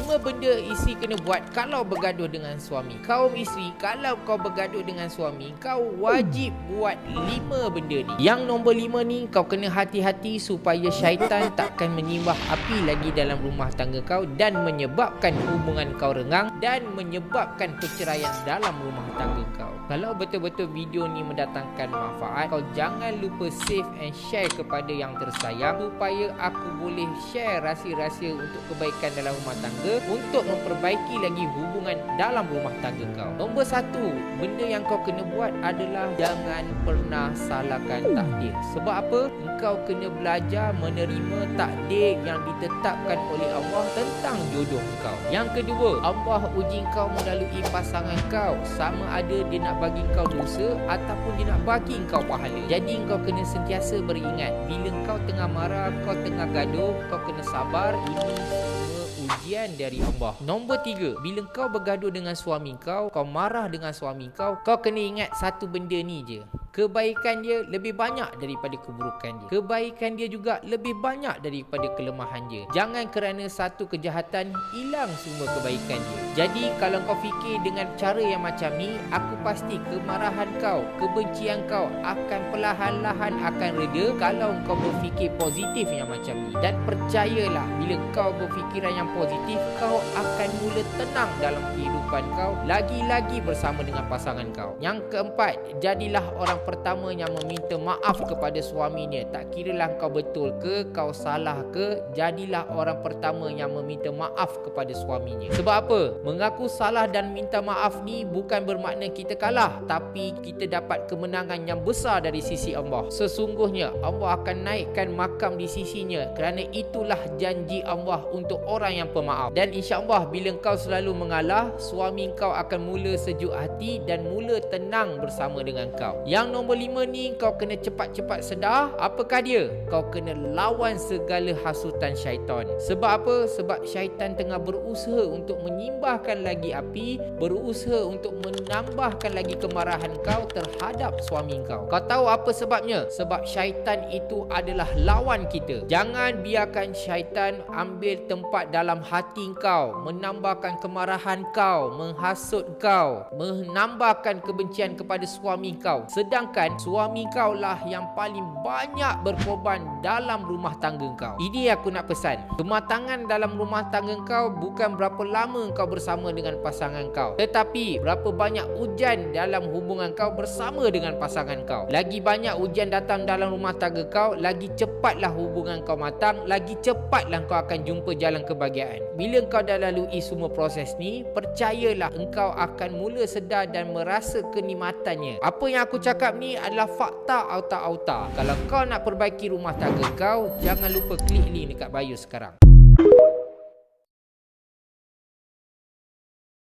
lima benda isteri kena buat kalau bergaduh dengan suami. Kaum isteri, kalau kau bergaduh dengan suami, kau wajib buat lima benda ni. Yang nombor lima ni, kau kena hati-hati supaya syaitan takkan menyimbah api lagi dalam rumah tangga kau dan menyebabkan hubungan kau rengang dan menyebabkan perceraian dalam rumah tangga kau. Kalau betul-betul video ni mendatangkan manfaat, kau jangan lupa save and share kepada yang tersayang supaya aku boleh share rahsia-rahsia untuk kebaikan dalam rumah tangga untuk memperbaiki lagi hubungan dalam rumah tangga kau. Nombor satu, benda yang kau kena buat adalah jangan pernah salahkan takdir. Sebab apa? Engkau kena belajar menerima takdir yang ditetapkan oleh Allah tentang jodoh kau. Yang kedua, Allah uji kau melalui pasangan kau sama ada dia nak bagi kau dosa ataupun dia nak bagi kau pahala. Jadi kau kena sentiasa beringat bila kau tengah marah, kau tengah gaduh, kau kena sabar. Ini semua ujian dari Allah. Nombor tiga, bila kau bergaduh dengan suami kau, kau marah dengan suami kau, kau kena ingat satu benda ni je. Kebaikan dia lebih banyak daripada keburukan dia. Kebaikan dia juga lebih banyak daripada kelemahan dia. Jangan kerana satu kejahatan hilang semua kebaikan dia. Jadi kalau kau fikir dengan cara yang macam ni, aku pasti kemarahan kau, kebencian kau akan perlahan-lahan akan reda kalau kau berfikir positif yang macam ni. Dan percayalah bila kau berfikiran yang positif, kau akan mula tenang dalam kehidupan kau lagi-lagi bersama dengan pasangan kau. Yang keempat, jadilah orang pertama yang meminta maaf kepada suaminya. Tak kiralah kau betul ke kau salah ke jadilah orang pertama yang meminta maaf kepada suaminya. Sebab apa? Mengaku salah dan minta maaf ni bukan bermakna kita kalah tapi kita dapat kemenangan yang besar dari sisi Allah. Sesungguhnya Allah akan naikkan makam di sisinya. Kerana itulah janji Allah untuk orang yang pemaaf. Dan insya-Allah bila kau selalu mengalah suami kau akan mula sejuk hati dan mula tenang bersama dengan kau. Yang nombor lima ni kau kena cepat-cepat sedar apakah dia? Kau kena lawan segala hasutan syaitan. Sebab apa? Sebab syaitan tengah berusaha untuk menyimbahkan lagi api, berusaha untuk menambahkan lagi kemarahan kau terhadap suami kau. Kau tahu apa sebabnya? Sebab syaitan itu adalah lawan kita. Jangan biarkan syaitan ambil tempat dalam hati kau, menambahkan kemarahan kau, menghasut kau, menambahkan kebencian kepada suami kau. Sedang Sedangkan suami kau lah yang paling banyak berkorban dalam rumah tangga kau. Ini aku nak pesan. Kematangan dalam rumah tangga kau bukan berapa lama kau bersama dengan pasangan kau. Tetapi berapa banyak hujan dalam hubungan kau bersama dengan pasangan kau. Lagi banyak hujan datang dalam rumah tangga kau, lagi cepatlah hubungan kau matang, lagi cepatlah kau akan jumpa jalan kebahagiaan. Bila kau dah lalui semua proses ni, percayalah engkau akan mula sedar dan merasa kenikmatannya. Apa yang aku cakap cakap ni adalah fakta auta-auta. Kalau kau nak perbaiki rumah tangga kau, jangan lupa klik link dekat bio sekarang.